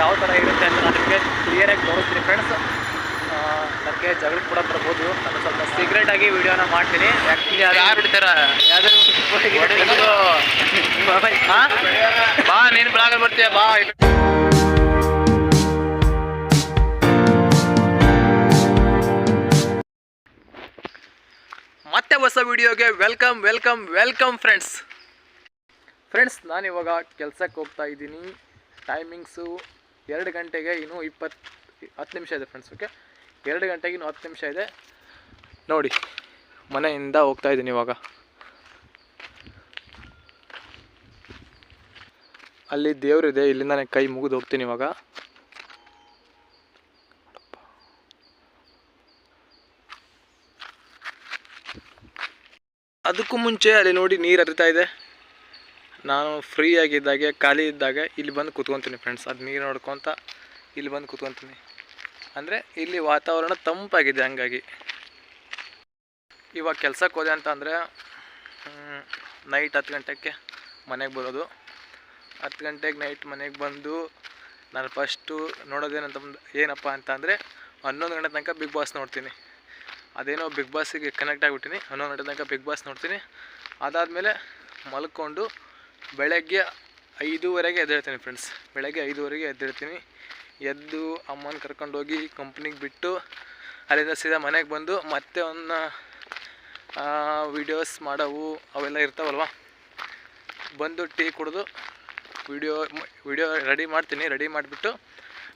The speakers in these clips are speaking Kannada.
ಯಾವ ಥರ ಇರುತ್ತೆ ಅಂತ ನಾನು ನಿಮಗೆ ಕ್ಲಿಯರಾಗಿ ತೋರಿಸ್ತೀನಿ ಫ್ರೆಂಡ್ಸ್ ನನಗೆ ಜಗಳ ಕೂಡ ಬರ್ಬೋದು. ನಾನು ಸ್ವಲ್ಪ ಸೀಕ್ರೆಟ್ ಆಗಿ ವಿಡಿಯೋನ ಮಾಡ್ತೀನಿ. ಆ್ಯಕ್ಚುಲಿ ಅದು ಯಾರು ಬಿಡ್ತಾರ ಬಾ ನೀನು ಬ್ಲಾಗ್ ಬರ್ತೀಯ ಬಾ. ಮತ್ತೆ ಹೊಸ ವಿಡಿಯೋಗೆ welcome welcome welcome friends friends ನಾನಿವಾಗ ಕೆಲಸಕ್ಕೆ ಹೋಗ್ತಾ ಇದ್ದೀನಿ. ಟೈಮಿಂಗ್ಸು ಎರಡು ಗಂಟೆಗೆ ಇನ್ನೂ ಇಪ್ಪತ್ತು ಹತ್ತು ನಿಮಿಷ ಇದೆ ಫ್ರೆಂಡ್ಸ್ ಓಕೆ ಎರಡು ಗಂಟೆಗೆ ಇನ್ನೂ ಹತ್ತು ನಿಮಿಷ ಇದೆ. ನೋಡಿ, ಮನೆಯಿಂದ ಹೋಗ್ತಾ ಇದ್ದೀನಿ ಇವಾಗ. ಅಲ್ಲಿ ದೇವರಿದೆ ಇಲ್ಲಿಂದ ಕೈ ಮುಗಿದು ಹೋಗ್ತೀನಿ ಇವಾಗ. ಅದಕ್ಕೂ ಮುಂಚೆ ಅಲ್ಲಿ ನೋಡಿ ನೀರು ಹರಿತಾ ಇದೆ. ನಾನು ಫ್ರೀ ಆಗಿದ್ದಾಗೆ, ಖಾಲಿ ಇದ್ದಾಗ ಇಲ್ಲಿ ಬಂದು ಕೂತ್ಕೊತೀನಿ ಫ್ರೆಂಡ್ಸ್ ಅದು ನೀರು ನೋಡ್ಕೊತ ಇಲ್ಲಿ ಬಂದು ಕೂತ್ಕೊತೀನಿ. ಅಂದರೆ ಇಲ್ಲಿ ವಾತಾವರಣ ತಂಪಾಗಿದೆ ಹಂಗಾಗಿ. ಇವಾಗ ಕೆಲ್ಸಕ್ಕೆ ಹೋದೆ ಅಂತ ಅಂದರೆ ನೈಟ್ ಹತ್ತು ಗಂಟೆಗೆ ಮನೆಗೆ ಬರೋದು. ಹತ್ತು ಗಂಟೆಗೆ ನೈಟ್ ಮನೆಗೆ ಬಂದು ನಾನು ಫಸ್ಟು ನೋಡೋದೇನಂತ ಏನಪ್ಪ ಅಂತ ಅಂದರೆ ಹನ್ನೊಂದು ಗಂಟೆ ತನಕ ಬಿಗ್ ಬಾಸ್ ನೋಡ್ತೀನಿ. ಅದೇನೋ ಬಿಗ್ ಬಾಸಿಗೆ ಕನೆಕ್ಟ್ ಆಗಿಬಿಟ್ಟಿನಿ. ಹನ್ನೊಂದು ಗಂಟೆ ತನಕ ಬಿಗ್ ಬಾಸ್ ನೋಡ್ತೀನಿ. ಅದಾದಮೇಲೆ ಮಲ್ಕೊಂಡು ಬೆಳಗ್ಗೆ ಐದೂವರೆಗೆ ಎದ್ದೇಳ್ತೀನಿ ಫ್ರೆಂಡ್ಸ್ ಬೆಳಗ್ಗೆ ಐದೂವರೆಗೆ ಎದ್ದೇಳ್ತೀನಿ. ಎದ್ದು ಅಮ್ಮನ ಕರ್ಕೊಂಡೋಗಿ ಕಂಪ್ನಿಗೆ ಬಿಟ್ಟು ಅಲ್ಲಿಂದ ಸೀದಾ ಮನೆಗೆ ಬಂದು ಮತ್ತೆ ಒಂದು ವೀಡಿಯೋಸ್ ಮಾಡೋವು ಅವೆಲ್ಲ ಇರ್ತಾವಲ್ವ? ಬಂದು ಟೀ ಕುಡಿದು ವಿಡಿಯೋ ವಿಡಿಯೋ ರೆಡಿ ಮಾಡ್ತೀನಿ. ರೆಡಿ ಮಾಡಿಬಿಟ್ಟು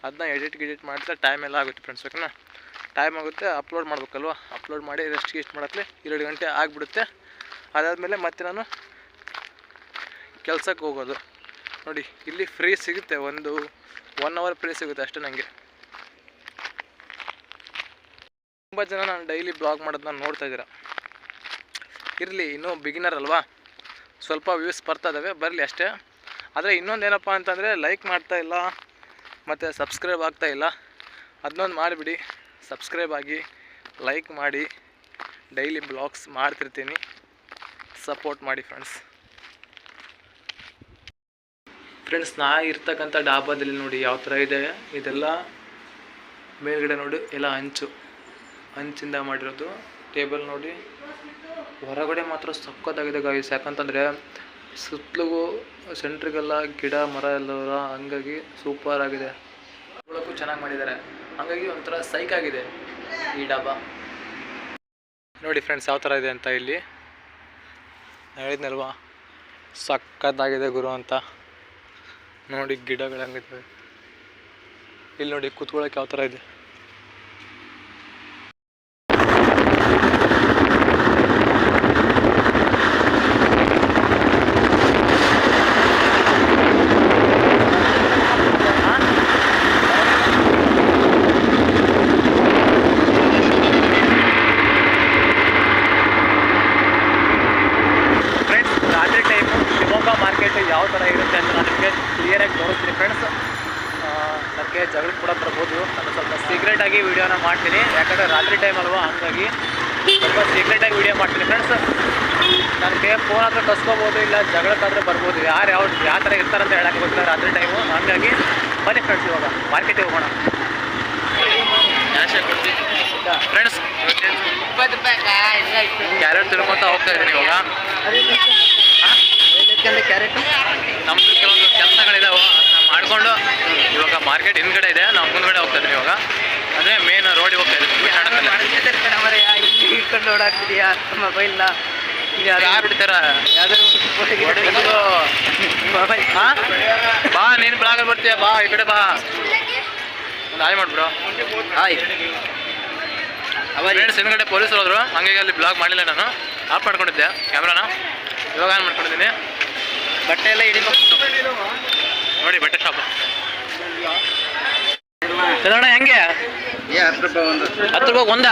ಅದನ್ನ ಎಡಿಟ್ ಗಿಡಿಟ್ ಮಾಡ್ತಾ ಟೈಮ್ ಎಲ್ಲ ಆಗುತ್ತೆ ಫ್ರೆಂಡ್ಸ್ ಓಕೆನಾ ಟೈಮ್ ಆಗುತ್ತೆ ಅಪ್ಲೋಡ್ ಮಾಡಬೇಕಲ್ವ? ಅಪ್ಲೋಡ್ ಮಾಡಿ ರೆಸ್ಟ್ ಗಿಸ್ಟ್ ಮಾಡತ್ಲೆ ಎರಡು ಗಂಟೆ ಆಗಿಬಿಡುತ್ತೆ. ಅದಾದಮೇಲೆ ಮತ್ತೆ ನಾನು ಕೆಲ್ಸಕ್ಕೆ ಹೋಗೋದು. ನೋಡಿ, ಇಲ್ಲಿ ಫ್ರೀ ಸಿಗುತ್ತೆ, ಒಂದು ಒನ್ ಅವರ್ ಫ್ರೀ ಸಿಗುತ್ತೆ ಅಷ್ಟೇ ನನಗೆ ತುಂಬ ಜನ ನಾನು ಡೈಲಿ ಬ್ಲಾಗ್ ಮಾಡೋದನ್ನ ನೋಡ್ತಾ ಇದ್ದೀರಾ. ಇರಲಿ, ಇನ್ನೂ ಬಿಗಿನರ್ ಅಲ್ವಾ? ಸ್ವಲ್ಪ ವ್ಯೂಸ್ ಬರ್ತಾ ಇದ್ದಾವೆ ಬರಲಿ ಅಷ್ಟೇ. ಆದರೆ ಇನ್ನೊಂದು ಏನಪ್ಪ ಅಂತಂದರೆ ಲೈಕ್ ಮಾಡ್ತಾ ಇಲ್ಲ, ಮತ್ತು ಸಬ್ಸ್ಕ್ರೈಬ್ ಆಗ್ತಾ ಇಲ್ಲ. ಅದನ್ನೊಂದು ಮಾಡಿಬಿಡಿ ಸಬ್ಸ್ಕ್ರೈಬ್ ಆಗಿ ಲೈಕ್ ಮಾಡಿ ಡೈಲಿ ಬ್ಲಾಗ್ಸ್ ಮಾಡ್ತಿರ್ತೀನಿ. ಸಪೋರ್ಟ್ ಮಾಡಿ ಫ್ರೆಂಡ್ಸ್ ಫ್ರೆಂಡ್ಸ್ ನಾ ಇರ್ತಕ್ಕಂಥ ಡಾಬಾದಲ್ಲಿ ನೋಡಿ ಯಾವ ಥರ ಇದೆ. ಇದೆಲ್ಲ ಮೇಲ್ಗಡೆ ನೋಡಿ, ಎಲ್ಲ ಹಂಚು ಹಂಚಿಂದ ಮಾಡಿರೋದು. ಟೇಬಲ್ ನೋಡಿ. ಹೊರಗಡೆ ಮಾತ್ರ ಸಕ್ಕತ್ತಾಗಿದೆ ಗಾಯಸ್ ಯಾಕಂತಂದರೆ ಸುತ್ತಲೂ ಸೆಂಟ್ರಿಗೆಲ್ಲ ಗಿಡ, ಮರ ಎಲ್ಲ ಹಂಗಾಗಿ ಸೂಪರ್ ಆಗಿದೆ. ನೋಡೋಕ್ಕೂ ಚೆನ್ನಾಗಿ ಮಾಡಿದ್ದಾರೆ. ಹಂಗಾಗಿ ಒಂಥರ ಸೈಕ್ ಆಗಿದೆ ಈ ಡಾಬಾ. ನೋಡಿ ಫ್ರೆಂಡ್ಸ್ ಯಾವ ಥರ ಇದೆ ಅಂತ ಇಲ್ಲಿ. ಹೇಳಿದ್ನಲ್ವಾ? ಸಕ್ಕತ್ತಾಗಿದೆ ಗುರು ಅಂತ. ನೋಡಿ ಗಿಡಗಳು ಹೆಂಗಿದ್ದಾವೆ ಇಲ್ಲಿ ನೋಡಿ ಕೂತ್ಕೊಳ್ಳೋಕೆ ಯಾವ ಥರ ಇದೆ ಫ್ರೆಂಡ್ಸ್ ರಾತ್ರಿ ಟೈಮು ಶಿವಮೊಗ್ಗ ಮಾರ್ಕೆಟ್ ಯಾವ ಥರ ಇರುತ್ತೆ ಅಂತ ನಾನು ನಿಮಗೆ ಕ್ಲಿಯರಾಗಿ ತೋರಿಸ್ತೀನಿ ಫ್ರೆಂಡ್ಸ್ ನನಗೆ ಜಗಳ ಕೂಡ ಬರ್ಬೋದು ನಾನು ಸ್ವಲ್ಪ ಸೀಕ್ರೆಟ್ ಆಗಿ ವಿಡಿಯೋನ ಮಾಡ್ತೀನಿ. ಯಾಕಂದರೆ ರಾತ್ರಿ ಟೈಮ್ ಅಲ್ವಾ ಹಂಗಾಗಿ ಸ್ವಲ್ಪ ಸೀಕ್ರೆಟ್ ಆಗಿ ವಿಡಿಯೋ ಮಾಡ್ತೀನಿ. ಫ್ರೆಂಡ್ಸ್ ನನಗೆ ಫೋನ್ ಹತ್ರ ಕಸ್ಕೋಬೋದು ಇಲ್ಲ ಜಗಳಕ್ಕಾದ್ರೆ ಬರ್ಬೋದು. ಯಾರು ಯಾವ ಯಾವ ಥರ ಇರ್ತಾರಂತ ಹೇಳಕ್ಕೆ ಗೊತ್ತಿಲ್ಲ ರಾತ್ರಿ ಟೈಮು ಹಂಗಾಗಿ ಬನ್ನಿ ಫ್ರೆಂಡ್ಸ್ ಇವಾಗ. ಮಾರ್ಕೆಟಿಗೆ ಹೋಗೋಣ. ಫ್ರೆಂಡ್ಸ್ ಇಪ್ಪತ್ತು ರೂಪಾಯಿ ಕ್ಯಾರೆಟ್ ತಿಳ್ಕೊತ ಹೋಗ್ತಾ ಇದ್ದೀನಿ ಇವಾಗ. ಕ್ಯಾರೆಟ್ ನಮ್ಮದು ಕೆಲವೊಂದು ಕೆಲಸಗಳಿದಾವೆ. ಮಾಡಿಕೊಂಡು ಇವಾಗ ಮಾರ್ಕೆಟ್ ಹಿಂದ್ಗಡೆ ಇದೆ. ನಾವು ಮುಂದ್ಗಡೆ ಹೋಗ್ತಾ ಇದ್ದೀನಿ ಇವಾಗ. ಅದೇ ಮೇನ್ ರೋಡಿಗೆ ಹೋಗ್ತಾ ಇದ್ದೀನಿ ಇಟ್ಕೊಂಡು ಓಡಾಡ್ತಿದ್ಯಾ? ಮೊಬೈಲ್ನ ಯಾರು ಬಾ ನೀನು ಬ್ಲಾಗ್ ಬರ್ತೀಯ. ಬಾ ಈ ಕಡೆ ಬಾ. ಒಂದು ಹಾಯ್ ಮಾಡ್ಬಿಡು ಹಾಯ್. ಫ್ರೆಂಡ್ಸ್ ಹಿಂದ್ಗಡೆ ಪೊಲೀಸರು ಹೋದ್ರು. ಹಂಗಾಗಿ ಅಲ್ಲಿ ಬ್ಲಾಗ್ ಮಾಡಿಲ್ಲ ನಾನು. ಆಫ್ ಮಾಡ್ಕೊಂಡಿದ್ದೆ. ಕ್ಯಾಮ್ರಾನ. ಇವಾಗ ಆನ್ ಮಾಡ್ಕೊಂಡಿದ್ದೀನಿ. ಬಟ್ಟೆ ಎಲ್ಲ ಹಿಡಿಬೇಕು. ನೋಡಿ ಬಟ್ಟೆ ಶಾಪ್ ಅಣ್ಣ ಹೆಂಗೆ? ಹತ್ತು ರೂಪಾಯಿ ಒಂದ.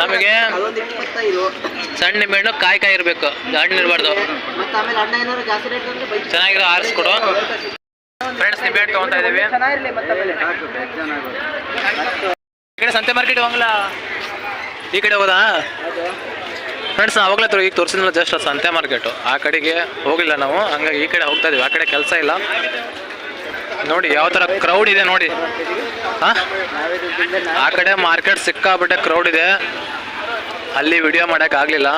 ನಮಗೆ ಸಣ್ಣ ನಿಂಬೆಹಣ್ಣು ಕಾಯಿ ಕಾಯಿ ಇರಬೇಕು. ಹಣ್ಣು ಇರಬಾರ್ದು. ಚೆನ್ನಾಗಿರೋ ಆರಿಸ್ಕೊಡು ಫ್ರೆಂಡ್ಸ್ ನಿಂಬೆಹಣ್ಣು ತೊಗೊತಾ ಇದ್ದೀವಿ. ಈ ಕಡೆ ಸಂತೆ ಮಾರ್ಕೆಟ್ ಹೋಗಲ್ಲ ಈ ಕಡೆ ಹೋಗೋದಾ? ಅದು ನಾವು ಅವಾಗಲೇ ಈಗ ತೋರಿಸಿದ್ನಲ್ಲ ಜಸ್ಟ್ ಸಂತೆ ಮಾರ್ಕೆಟು ಆ ಕಡೆಗೆ ಹೋಗಿಲ್ಲ ನಾವು. ಹಂಗಾಗಿ ಈ ಕಡೆ ಹೋಗ್ತಾ ಇದೀವಿ. ಆ ಕಡೆ ಕೆಲಸ ಇಲ್ಲ. ನೋಡಿ, ಯಾವ ಥರ ಕ್ರೌಡ್ ಇದೆ ನೋಡಿ. ಆ ಕಡೆ ಮಾರ್ಕೆಟ್ ಸಿಕ್ಕಾಬಿಟ್ಟೆ ಕ್ರೌಡ್ ಇದೆ. ಅಲ್ಲಿ ವಿಡಿಯೋ ಮಾಡೋಕ್ಕಾಗಲಿಲ್ಲ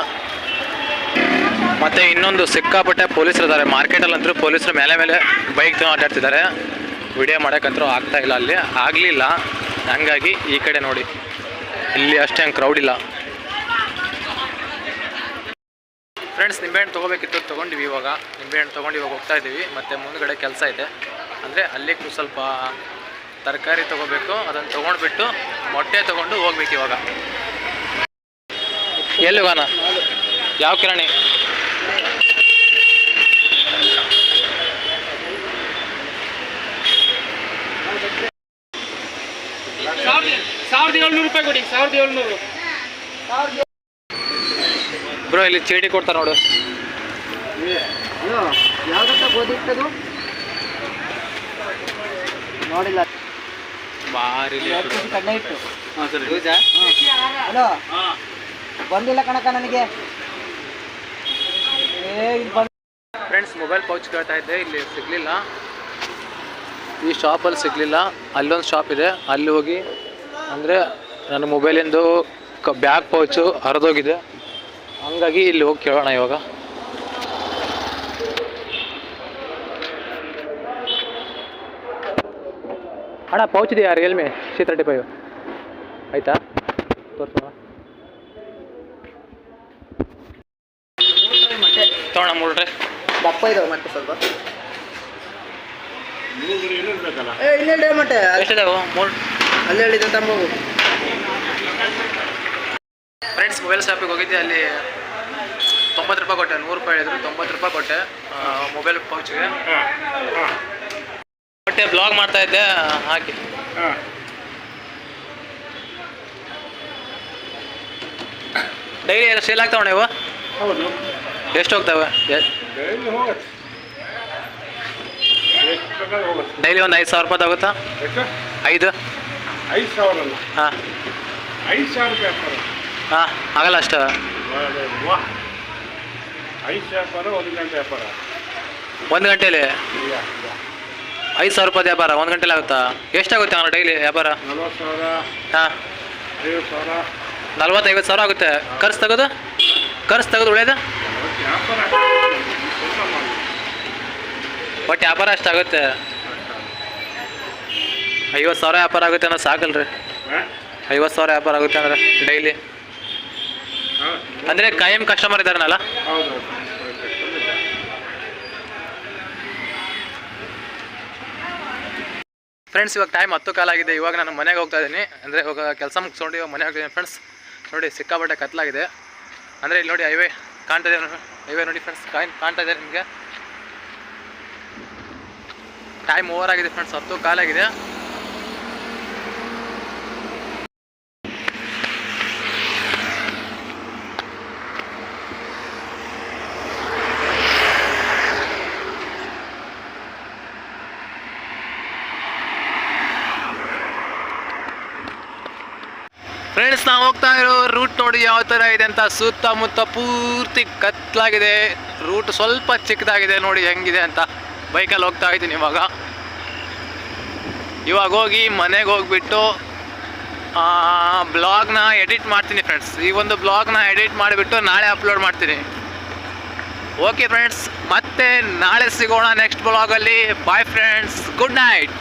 ಮತ್ತು ಇನ್ನೊಂದು ಸಿಕ್ಕಾಪಟ್ಟೆ ಪೊಲೀಸರು ಇದ್ದಾರೆ ಮಾರ್ಕೆಟಲ್ಲಂತೂ ಪೊಲೀಸರು ಮೇಲೆ ಮೇಲೆ ಬೈಕ್ ಆಟಾಡ್ತಿದ್ದಾರೆ. ವಿಡಿಯೋ ಮಾಡೋಕ್ಕಂತೂ ಆಗ್ತಾ ಇಲ್ಲ ಅಲ್ಲಿ. ಆಗಲಿಲ್ಲ. ಹಂಗಾಗಿ ಈ ಕಡೆ ನೋಡಿ. ಇಲ್ಲಿ ಅಷ್ಟೇ ಹಂಗೆ ಕ್ರೌಡ್ ಇಲ್ಲ. ಫ್ರೆಂಡ್ಸ್ ನಿಂಬೆಹಣ್ಣು ತೊಗೋಬೇಕಿತ್ತು ತೊಗೊಂಡಿವಿ ಇವಾಗ. ನಿಂಬೆಹಣ್ಣು ತೊಗೊಂಡು ಇವಾಗ ಹೋಗ್ತಾ ಇದ್ದೀವಿ ಮತ್ತು ಮುಂದ್ಗಡೆ ಕೆಲಸ ಇದೆ. ಅಂದರೆ ಅಲ್ಲಿಗೂ ಸ್ವಲ್ಪ ತರಕಾರಿ ತೊಗೋಬೇಕು. ಅದನ್ನು ತೊಗೊಂಡ್ಬಿಟ್ಟು ಮೊಟ್ಟೆ ತೊಗೊಂಡು ಹೋಗ್ಬೇಕು ಇವಾಗ. ಎಲ್ಲಿ ಹೋಗೋಣ ಯಾವ ಕಿರಾಣಿ? ಸಾವಿರದ ಏಳ್ನೂರು ರೂಪಾಯಿ ಕೊಡಿ. ಸಾವಿರದ ಏಳ್ನೂರು. ಬ್ರೋ ಇಲ್ಲಿ ಚೀಟಿ ಕೊಡ್ತಾರೆ ನೋಡು. ನೋಡಿಲ್ಲ. ಹಲೋ? ಬಂದಿಲ್ಲ ಕಣಕ ನನಗೆ. ಫ್ರೆಂಡ್ಸ್ ಮೊಬೈಲ್ ಪೌಚ್ ಕೇಳ್ತಾ ಇದ್ದೆ ಇಲ್ಲಿ ಸಿಗಲಿಲ್ಲ. ಈ ಶಾಪಲ್ಲಿ ಸಿಗಲಿಲ್ಲ. ಅಲ್ಲೊಂದು ಶಾಪ್ ಇದೆ. ಅಲ್ಲಿ ಹೋಗಿ ಅಂದರೆ ನನ್ನ ಮೊಬೈಲಿಂದು ಕ ಬ್ಯಾಗ್ ಪೌಚು ಹರಿದೋಗಿದೆ ಹಂಗಾಗಿ ಇಲ್ಲಿ ಹೋಗಿ ಕೇಳೋಣ ಇವಾಗ. ಅಣ್ಣ ಪೌಚ್ ಇದೆಯಾ ರಿಯಲ್ಮಿ ಸಿ ತರ್ಟಿ ಫೈವ್ ಆಯಿತಾ? ತೋರಿಸೋಣ. ತೊಗೊಳ ಮೂಡ್ರೆ ದಪ್ಪ ಇದಾವೆ ಮತ್ತೆ ಸ್ವಲ್ಪ. ಏ ಮತ್ತೆ. ಮೊಟ್ಟೆ ಎಷ್ಟಿದಾವು ಮೂರು ಅಲ್ಲಿ ಹೇಳಿದ ತಂಬೋಗು ಫ್ರೆಂಡ್ಸ್ ಮೊಬೈಲ್ ಶಾಪಿಗೆ ಹೋಗಿದ್ದೆ ಅಲ್ಲಿ ತೊಂಬತ್ತು ರೂಪಾಯಿ ಕೊಟ್ಟೆ ನೂರು ರೂಪಾಯಿ ಹೇಳಿದ್ರು ತೊಂಬತ್ತು ರೂಪಾಯಿ ಕೊಟ್ಟೆ ಮೊಬೈಲ್ ಪೌಚ್ಗೆ ಕೊಟ್ಟೆ ಬ್ಲಾಗ್ ಮಾಡ್ತಾ ಇದ್ದೆ ಹಾಕಿ. ಡೈಲಿ ಎಲ್ಲ ಸೇಲ್ ಆಗ್ತಾವ ನೀವು ಹೌದು. ಎಷ್ಟು ಹೋಗ್ತಾವೆ? ಡೈಲಿ ಒಂದು ಐದು ಸಾವಿರ ರೂಪಾಯಿ ತಗೋತಾ? ಐದು? ಐದು ಸಾವಿರ ಹಾಂ. ಐದು ಸಾವಿರ ರೂಪಾಯಿ ಹಾಂ ಆಗಲ್ಲ ಅಷ್ಟು. ಐದು ವ್ಯಾಪಾರ ಒಂದು ಗಂಟೆ ವ್ಯಾಪಾರ. ಒಂದು ಗಂಟೆಯಲ್ಲಿ ಇಲ್ಲ ಇಲ್ಲ. ಐದು ಸಾವಿರ ರೂಪಾಯಿ ವ್ಯಾಪಾರ ಒಂದು ಗಂಟೆಲಿ ಆಗುತ್ತಾ? ಎಷ್ಟಾಗುತ್ತೆ ಅವನು ಡೈಲಿ ವ್ಯಾಪಾರ? ನಲ್ವತ್ತು ಸಾವಿರ ಹಾಂ. ಐವತ್ತು ಸಾವಿರ. ನಲ್ವತ್ತೈವತ್ತು ಸಾವಿರ ಆಗುತ್ತೆ. ಖರ್ಚು ತೆಗೆದು? ಖರ್ಚು ತೆಗೆದು ಉಳಿಯೋದು ಬಟ್ ವ್ಯಾಪಾರ ಅಷ್ಟಾಗುತ್ತೆ ಐವತ್ತು ಸಾವಿರ ವ್ಯಾಪಾರ ಆಗುತ್ತೆ ಅನ್ನೋ ಸಾಕಲ್ರಿ. ಐವತ್ತು ಸಾವಿರ ವ್ಯಾಪಾರ ಆಗುತ್ತೆ ಅಂದ್ರೆ ಡೈಲಿ ಅಂದರೆ ಕಾಯಂ ಕಸ್ಟಮರ್ ಇದ್ದಾರನಲ್ಲ? ಫ್ರೆಂಡ್ಸ್ ಇವಾಗ ಟೈಮ್ ಹತ್ತು ಕಾಲ ಆಗಿದೆ. ಇವಾಗ ನಾನು ಮನೆಗೆ ಹೋಗ್ತಾ ಇದ್ದೀನಿ. ಅಂದರೆ ಇವಾಗ ಕೆಲಸ ಮುಗಿಸ್ಕೊಂಡು ಇವಾಗ ಮನೆಗೆ ಹೋಗ್ತಿದ್ದೀನಿ ಫ್ರೆಂಡ್ಸ್ ನೋಡಿ ಸಿಕ್ಕಾಪಟ್ಟೆ ಕತ್ಲಾಗಿದೆ. ಅಂದರೆ ಇಲ್ಲಿ ನೋಡಿ ಹೈವೇ ಕಾಣ್ತಾ ಇದೆ ಹೈವೇ ನೋಡಿ ಫ್ರೆಂಡ್ಸ್ ಕಾಣ್ತಾ ಇದೆ ನಿಮಗೆ. ಟೈಮ್ ಓವರ್ ಆಗಿದೆ ಫ್ರೆಂಡ್ಸ್ ಹತ್ತು ಕಾಲಾಗಿದೆ ಫ್ರೆಂಡ್ಸ್ ನಾವು ಹೋಗ್ತಾ ಇರೋ ರೂಟ್ ನೋಡಿ ಯಾವ ಥರ ಇದೆ ಅಂತ ಸುತ್ತಮುತ್ತ ಪೂರ್ತಿ ಕತ್ತಲಾಗಿದೆ ರೂಟ್ ಸ್ವಲ್ಪ ಚಿಕ್ಕದಾಗಿದೆ, ನೋಡಿ ಹೆಂಗಿದೆ ಅಂತ. ಬೈಕಲ್ಲಿ ಹೋಗ್ತಾ ಇದ್ದೀನಿ ಇವಾಗ. ಇವಾಗ ಹೋಗಿ ಮನೆಗೆ ಹೋಗ್ಬಿಟ್ಟು ಬ್ಲಾಗ್ನ ಎಡಿಟ್ ಮಾಡ್ತೀನಿ ಫ್ರೆಂಡ್ಸ್ ಈ ಒಂದು ಬ್ಲಾಗ್ನ ಎಡಿಟ್ ಮಾಡಿಬಿಟ್ಟು ನಾಳೆ ಅಪ್ಲೋಡ್ ಮಾಡ್ತೀನಿ. ಓಕೆ ಫ್ರೆಂಡ್ಸ್ ಮತ್ತೆ ನಾಳೆ ಸಿಗೋಣ ನೆಕ್ಸ್ಟ್ ಬ್ಲಾಗಲ್ಲಿ ಬಾಯ್ ಫ್ರೆಂಡ್ಸ್ ಗುಡ್ ನೈಟ್